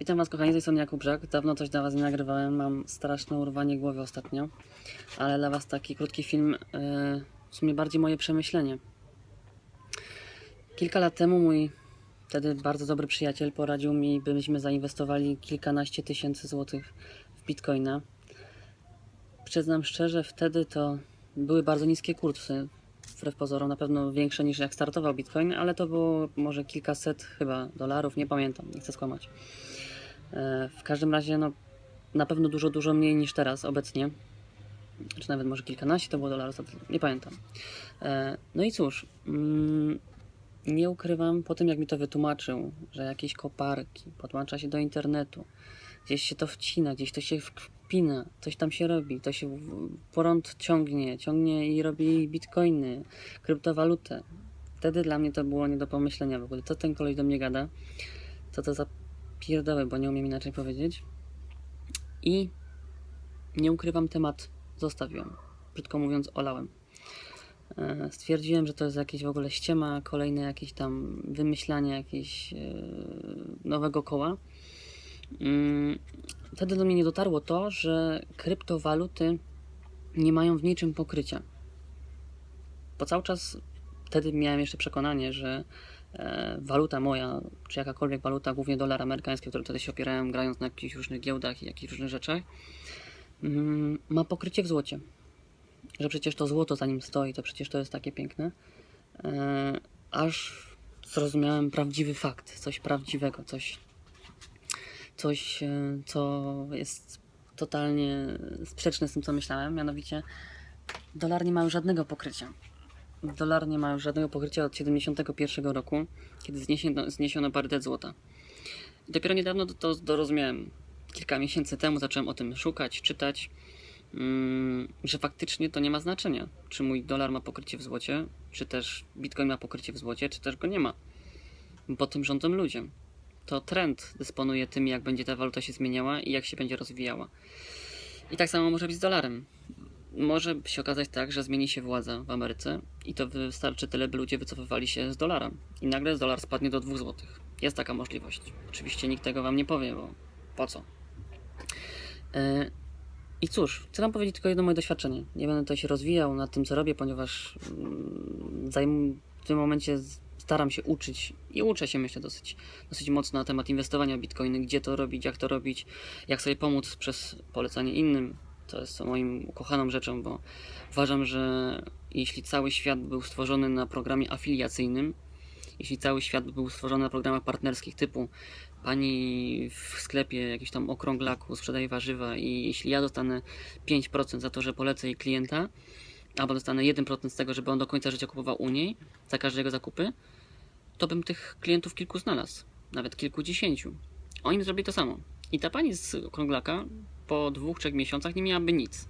Witam Was kochani, z tej strony Jakub Brzeg. Dawno coś dla Was nie nagrywałem, mam straszne urwanie głowy ostatnio, ale dla Was taki krótki film, yy, w sumie bardziej moje przemyślenie. Kilka lat temu mój wtedy bardzo dobry przyjaciel poradził mi, byśmy zainwestowali kilkanaście tysięcy złotych w bitcoina. Przyznam szczerze, wtedy to były bardzo niskie kursy, wbrew pozorom na pewno większe niż jak startował bitcoin, ale to było może kilkaset chyba dolarów, nie pamiętam, nie chcę skłamać. E, W każdym razie, no, na pewno dużo, dużo mniej niż teraz obecnie. Czy nawet może kilkanaście to było dolarów, nie pamiętam. E, No i cóż, mm, nie ukrywam, po tym jak mi to wytłumaczył, że jakieś koparki, podłącza się do internetu, gdzieś się to wcina, gdzieś to się wpina, coś tam się robi, to się prąd ciągnie, ciągnie i robi bitcoiny, kryptowalutę. Wtedy dla mnie to było nie do pomyślenia w ogóle. Co ten kolej do mnie gada? Co to za pierdoły, bo nie umiem inaczej powiedzieć. I nie ukrywam, temat zostawiłem. Brzydko mówiąc, olałem. E, Stwierdziłem, że to jest jakieś w ogóle ściema, kolejne jakieś tam wymyślanie jakiegoś e, nowego koła. Mm, Wtedy do mnie nie dotarło to, że kryptowaluty nie mają w niczym pokrycia. Bo cały czas wtedy miałem jeszcze przekonanie, że e, waluta moja, czy jakakolwiek waluta, głównie dolar amerykański, który wtedy się opierałem grając na jakichś różnych giełdach i jakichś różnych rzeczach, mm, ma pokrycie w złocie. Że przecież to złoto za nim stoi, to przecież to jest takie piękne. E, aż zrozumiałem prawdziwy fakt, coś prawdziwego, coś, coś, e, co jest totalnie sprzeczne z tym, co myślałem. Mianowicie, dolar nie ma już żadnego pokrycia. Dolar nie ma już żadnego pokrycia od 71 roku, kiedy zniesiono, zniesiono parytet złota. I dopiero niedawno to, dorozumiałem. Kilka miesięcy temu zacząłem o tym szukać, czytać, mm, że faktycznie to nie ma znaczenia, czy mój dolar ma pokrycie w złocie, czy też bitcoin ma pokrycie w złocie, czy też go nie ma. Bo tym rządzą ludzie. To trend dysponuje tym, jak będzie ta waluta się zmieniała i jak się będzie rozwijała. I tak samo może być z dolarem może się okazać tak, że zmieni się władza w Ameryce i to wystarczy tyle, by ludzie wycofywali się z dolara. I nagle dolar spadnie do 2 zł. Jest taka możliwość. Oczywiście nikt tego wam nie powie, bo po co? E, I cóż, chcę wam powiedzieć tylko jedno moje doświadczenie. Nie będę tutaj się rozwijał nad tym, co robię, ponieważ mm, w tym momencie staram się uczyć i uczę się, myślę, dosyć, dosyć mocno na temat inwestowania w bitcoiny, gdzie to robić, jak to robić, jak sobie pomóc przez polecanie innym, to jest moim ukochaną rzeczą, bo uważam, że jeśli cały świat był stworzony na programie afiliacyjnym, jeśli cały świat był stworzony na programach partnerskich typu pani w sklepie jakiś tam okrąglaku sprzedaje warzywa i jeśli ja dostanę 5% za to, że polecę jej klienta, albo dostanę 1% z tego, żeby on do końca życia kupował u niej za każde jego zakupy, to bym tych klientów kilku znalazł, nawet kilkudziesięciu. Oni zrobili to samo. I ta pani z okrąglaka po dwóch, trzech miesiącach nie miałaby nic.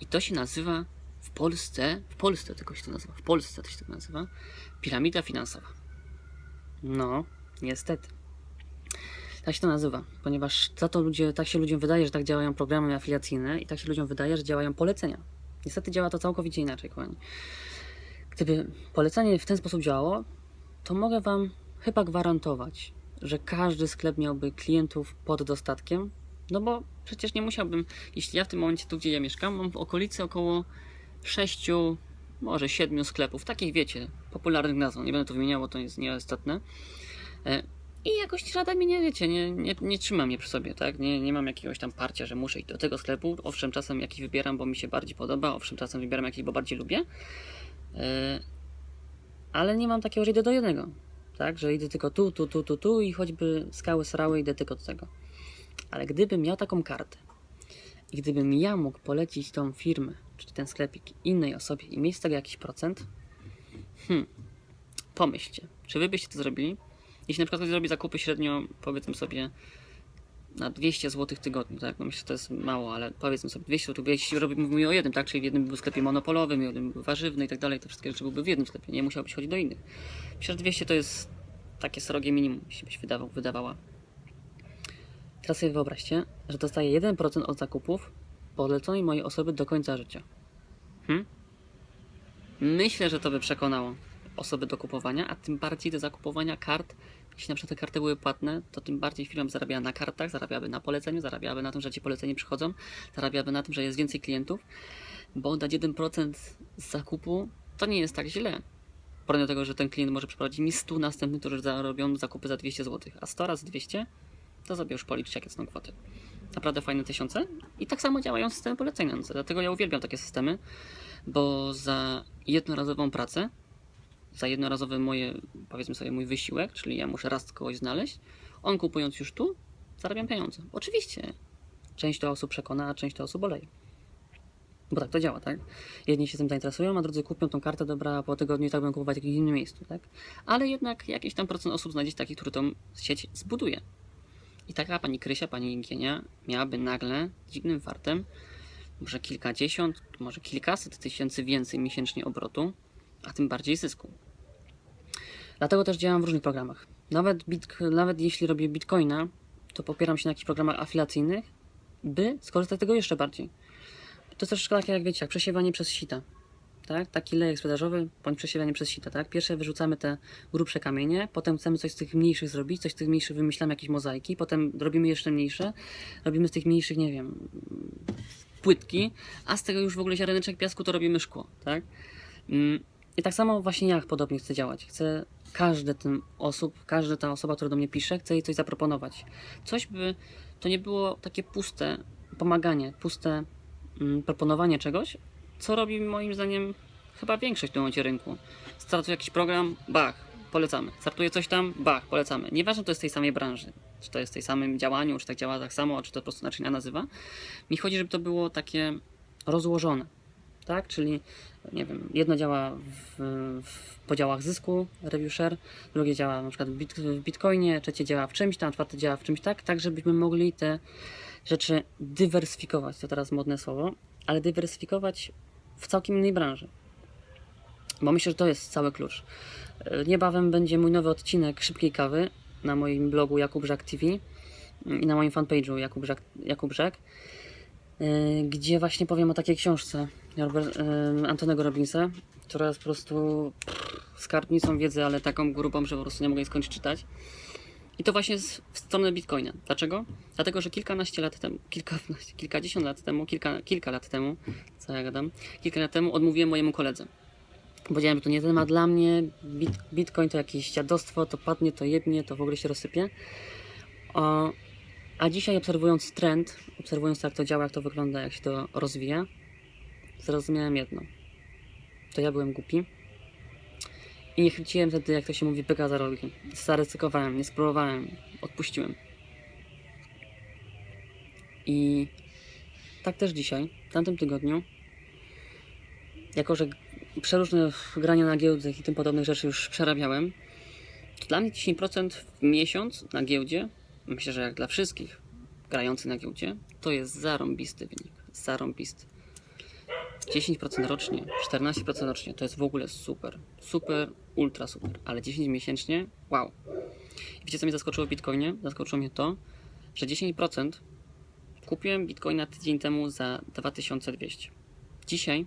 I to się nazywa w Polsce, w Polsce tylko się to nazywa, w Polsce to się tak nazywa, piramida finansowa. No, niestety. Tak się to nazywa, ponieważ za to ludzie, tak się ludziom wydaje, że tak działają programy afiliacyjne i tak się ludziom wydaje, że działają polecenia. Niestety działa to całkowicie inaczej, kochani. Gdyby polecenie w ten sposób działało, to mogę Wam chyba gwarantować, że każdy sklep miałby klientów pod dostatkiem, no bo przecież nie musiałbym, jeśli ja w tym momencie tu, gdzie ja mieszkam, mam w okolicy około 6, może 7 sklepów, takich wiecie, popularnych nazw, nie będę tu wymieniał, bo to jest nieistotne. E, I jakoś żaden mnie nie wiecie, nie, nie, nie trzyma mnie przy sobie, tak? Nie, nie mam jakiegoś tam parcia, że muszę iść do tego sklepu. Owszem, czasem jakiś wybieram, bo mi się bardziej podoba, owszem, czasem wybieram jakiś, bo bardziej lubię. Ale nie mam takiego, że idę do jednego, tak? Że idę tylko tu, tu, tu, tu, tu i choćby skały srały, idę tylko do tego. Ale gdybym miał taką kartę i gdybym ja mógł polecić tą firmę, czy ten sklepik innej osobie i mieć z tego jakiś procent, hmm, pomyślcie, czy wy byście to zrobili? Jeśli na przykład ktoś zrobi zakupy średnio, powiedzmy sobie, na 200 zł tygodniu, tak? No myślę, że to jest mało, ale powiedzmy sobie 200 zł, jeśli robi, mówimy o jednym, tak? Czyli w jednym był sklepie monopolowym, jednym był warzywny i tak dalej, te wszystkie rzeczy byłyby w jednym sklepie, nie musiałbyś chodzić do innych. Myślę, że 200 to jest takie srogie minimum, jeśli byś wydawał, wydawała. Teraz sobie wyobraźcie, że dostaję 1% od zakupów poleconej mojej osoby do końca życia. Hmm? Myślę, że to by przekonało osoby do kupowania, a tym bardziej do zakupowania kart jeśli na przykład te karty były płatne, to tym bardziej firma by zarabiała na kartach, zarabiałaby na poleceniu, zarabiałaby na tym, że ci poleceni przychodzą, zarabiałaby na tym, że jest więcej klientów, bo dać 1% z zakupu to nie jest tak źle. Porównując do tego, że ten klient może przeprowadzić mi 100 następnych, którzy zarobią zakupy za 200 zł, a 100 razy 200 to sobie już policzcie, jakie są kwoty. Naprawdę fajne tysiące i tak samo działają systemy polecające. Dlatego ja uwielbiam takie systemy, bo za jednorazową pracę, za jednorazowy moje, powiedzmy sobie, mój wysiłek, czyli ja muszę raz kogoś znaleźć, on kupując już tu, zarabiam pieniądze. Oczywiście, część to osób przekona, a część to osób oleje. Bo tak to działa, tak? Jedni się tym zainteresują, a drudzy kupią tą kartę, dobra, po tygodniu i tak będą kupować w jakimś innym miejscu, tak? Ale jednak jakiś tam procent osób znajdzie takich, który tą sieć zbuduje. I taka pani Krysia, pani Gienia miałaby nagle dziwnym fartem może kilkadziesiąt, może kilkaset tysięcy więcej miesięcznie obrotu, a tym bardziej zysku. Dlatego też działam w różnych programach. Nawet, bit, nawet jeśli robię bitcoina, to popieram się na jakichś programach afiliacyjnych, by skorzystać z tego jeszcze bardziej. To jest troszeczkę takie, jak wiecie, jak przesiewanie przez sita. Tak? Taki lejek sprzedażowy, bądź przesiewanie przez sita. Tak? Pierwsze wyrzucamy te grubsze kamienie, potem chcemy coś z tych mniejszych zrobić, coś z tych mniejszych wymyślamy, jakieś mozaiki, potem robimy jeszcze mniejsze, robimy z tych mniejszych, nie wiem, płytki, a z tego już w ogóle ziareneczek piasku to robimy szkło, tak? I tak samo właśnie ja podobnie chcę działać. Chcę każde tym osób, każda ta osoba, która do mnie pisze, chcę jej coś zaproponować. Coś by to nie było takie puste pomaganie, puste mm, proponowanie czegoś, co robi moim zdaniem chyba większość w tym momencie rynku. Startuje jakiś program, bach, polecamy. Startuje coś tam, bach, polecamy. Nieważne to jest tej samej branży, czy to jest w tej samym działaniu, czy tak działa tak samo, czy to po prostu inaczej nazywa. Mi chodzi, żeby to było takie rozłożone, tak? Czyli, nie wiem, jedno działa w, w podziałach zysku, review share, drugie działa na przykład w, bit, w bitcoinie, trzecie działa w czymś tam, czwarte działa w czymś tak, tak żebyśmy mogli te rzeczy dywersyfikować, to teraz modne słowo, ale dywersyfikować w całkiem innej branży. Bo myślę, że to jest cały klucz. Niebawem będzie mój nowy odcinek Szybkiej Kawy na moim blogu Jakub Żak TV i na moim fanpage'u Jakub Żak, Jakub e, gdzie właśnie powiem o takiej książce Robert, Antonego Robinsa, która jest po prostu skarbnicą wiedzy, ale taką grubą, że po prostu nie mogę jej skończyć czytać. I to właśnie z, w stronę Bitcoina. Dlaczego? Dlatego, że kilkanaście lat temu, kilkanaście, kilkadziesiąt lat temu, kilka, kilka lat temu, co ja gadam, kilka lat temu odmówiłem mojemu koledze. Powiedziałem, że to nie temat dla mnie, bit, Bitcoin to jakieś dziadostwo, to padnie, to jednie, to w ogóle się rozsypie. O, a dzisiaj obserwując trend, obserwując jak to działa, jak to wygląda, jak się to rozwija, zrozumiałem jedno. To ja byłem głupi. I nie chwyciłem wtedy, jak to się mówi, pyka za rogi. Zaryzykowałem, nie spróbowałem, odpuściłem. I tak też dzisiaj, w tamtym tygodniu, jako że przeróżne grania na giełdach i tym podobnych rzeczy już przerabiałem, to dla mnie 10% w miesiąc na giełdzie, myślę, że jak dla wszystkich grających na giełdzie, to jest zarąbisty wynik. Zarąbisty. 10% rocznie, 14% rocznie, to jest w ogóle super. Super, ultra super. Ale 10 miesięcznie, wow. I wiecie co mnie zaskoczyło w Bitcoinie? Zaskoczyło mnie to, że 10% kupiłem Bitcoina tydzień temu za 2200. Dzisiaj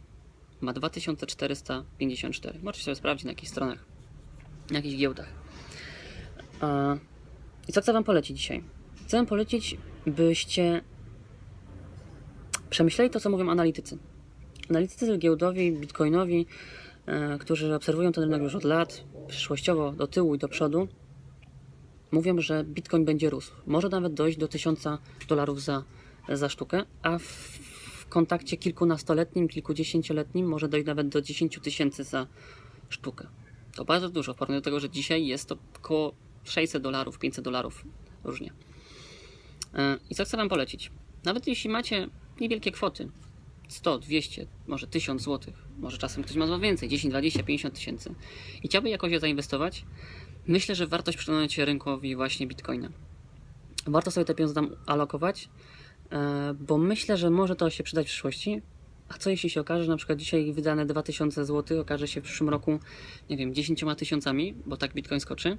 ma 2454. Możecie sobie sprawdzić na jakichś stronach, na jakichś giełdach. I co chcę Wam polecić dzisiaj? Chcę Wam polecić, byście przemyśleli to, co mówią analitycy. Analitycy giełdowi, bitcoinowi, e, którzy obserwują ten rynek już od lat, przyszłościowo do tyłu i do przodu, mówią, że bitcoin będzie rósł. Może nawet dojść do 1000 dolarów za, za sztukę, a w, kontakcie kilkunastoletnim, kilkudziesięcioletnim może dojść nawet do 10 tysięcy za sztukę. To bardzo dużo w porównaniu do tego, że dzisiaj jest to około 600 dolarów, 500 dolarów różnie. E, I co chcę Wam polecić? Nawet jeśli macie niewielkie kwoty, 100, 200, może 1000 zł, może czasem ktoś ma dwa więcej, 10, 20, 50 tysięcy i chciałby jakoś je zainwestować, myślę, że warto przyglądać się rynkowi właśnie Bitcoina. Warto sobie te pieniądze tam alokować, e, bo myślę, że może to się przydać w przyszłości. A co jeśli się okaże, że na przykład dzisiaj wydane 2000 zł okaże się w przyszłym roku, nie wiem, 10 tysiącami, bo tak Bitcoin skoczy,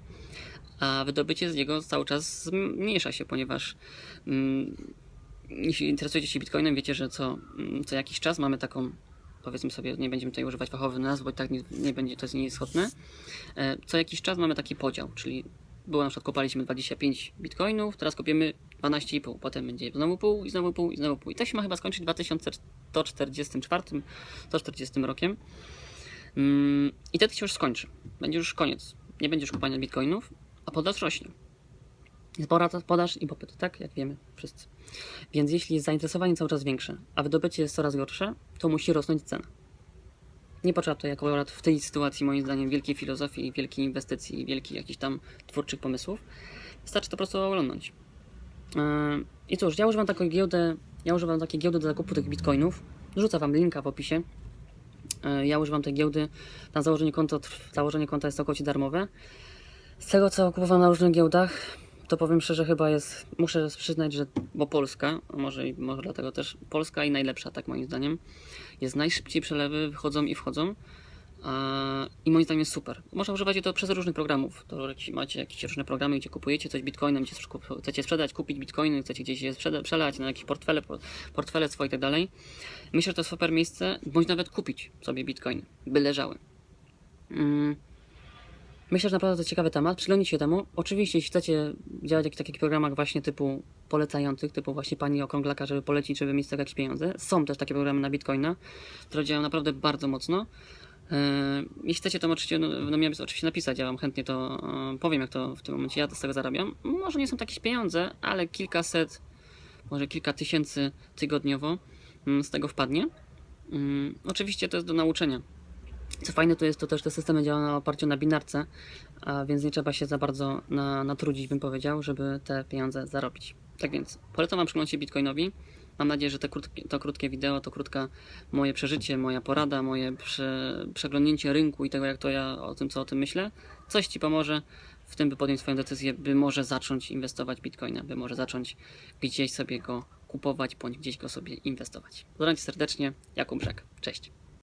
a wydobycie z niego cały czas zmniejsza się, ponieważ mm, jeśli interesujecie się Bitcoinem, wiecie, że co, mm, co jakiś czas mamy taką, powiedzmy sobie, nie będziemy tutaj używać fachowych nazw, bo tak nie, nie będzie, to jest nieistotne. E, Co jakiś czas mamy taki podział, czyli było na przykład kopaliśmy 25 bitcoinów, teraz kopiemy 12,5, potem będzie znowu pół i znowu pół i znowu pół. I to się ma chyba skończyć w 2144, 140 rokiem. Mm, I wtedy się już skończy. Będzie już koniec. Nie będzie już kopania bitcoinów, a podaż rośnie. Jest podaż i popyt, tak? Jak wiemy wszyscy. Więc jeśli jest zainteresowanie cały czas większe, a wydobycie jest coraz gorsze, to musi rosnąć cena. Nie potrzeba to jako akurat w tej sytuacji, moim zdaniem, wielkiej filozofii, wielkiej inwestycji, wielkich jakichś tam twórczych pomysłów. Wystarczy to po prostu oglądać. Yy, I cóż, ja używam taką giełdę, ja używam takiej giełdy do zakupu tych bitcoinów. Rzucę wam linka w opisie. Yy, Ja używam tej giełdy. Na założenie konta, założenie konta jest całkowicie darmowe. Z tego co kupowałem na różnych giełdach, to powiem szczerze, chyba jest, muszę przyznać, że, bo Polska, może, może dlatego też Polska i najlepsza, tak moim zdaniem, jest najszybciej przelewy wychodzą i wchodzą. I moim zdaniem jest super. Można używać to przez różnych programów. To macie jakieś różne programy, gdzie kupujecie coś bitcoinem, gdzie chcecie sprzedać, kupić bitcoiny, chcecie gdzieś je przelać na jakieś portfele, po- portfele swoje i tak dalej. Myślę, że to super miejsce, bądź nawet kupić sobie bitcoiny, by leżały. Mm. Myślę, że naprawdę to ciekawy temat. Przyglądnijcie się temu. Oczywiście, jeśli chcecie działać w takich programach właśnie typu polecających, typu właśnie pani okrąglaka, żeby polecić, żeby mieć jakieś pieniądze. Są też takie programy na Bitcoina, które działają naprawdę bardzo mocno. Yy, Jeśli chcecie, to oczywiście, no, no miałem oczywiście napisać, ja wam chętnie to e, powiem, jak to w tym momencie ja z tego zarabiam. Może nie są takie pieniądze, ale kilkaset, może kilka tysięcy tygodniowo mm, z tego wpadnie. Mm, Oczywiście to jest do nauczenia. Co fajne, to jest to też te systemy działają na oparciu na binarce, więc nie trzeba się za bardzo na, natrudzić, bym powiedział, żeby te pieniądze zarobić. Tak więc polecam Wam przyglądać się Bitcoinowi. Mam nadzieję, że krótkie, to krótkie wideo, to krótka moje przeżycie, moja porada, moje prze, przeglądnięcie rynku i tego, jak to ja o tym, co o tym myślę, coś Ci pomoże w tym, by podjąć swoją decyzję, by może zacząć inwestować w Bitcoina, by może zacząć gdzieś sobie go kupować, bądź gdzieś go sobie inwestować. Pozdrawiam serdecznie, Jakub Brzeg. Cześć.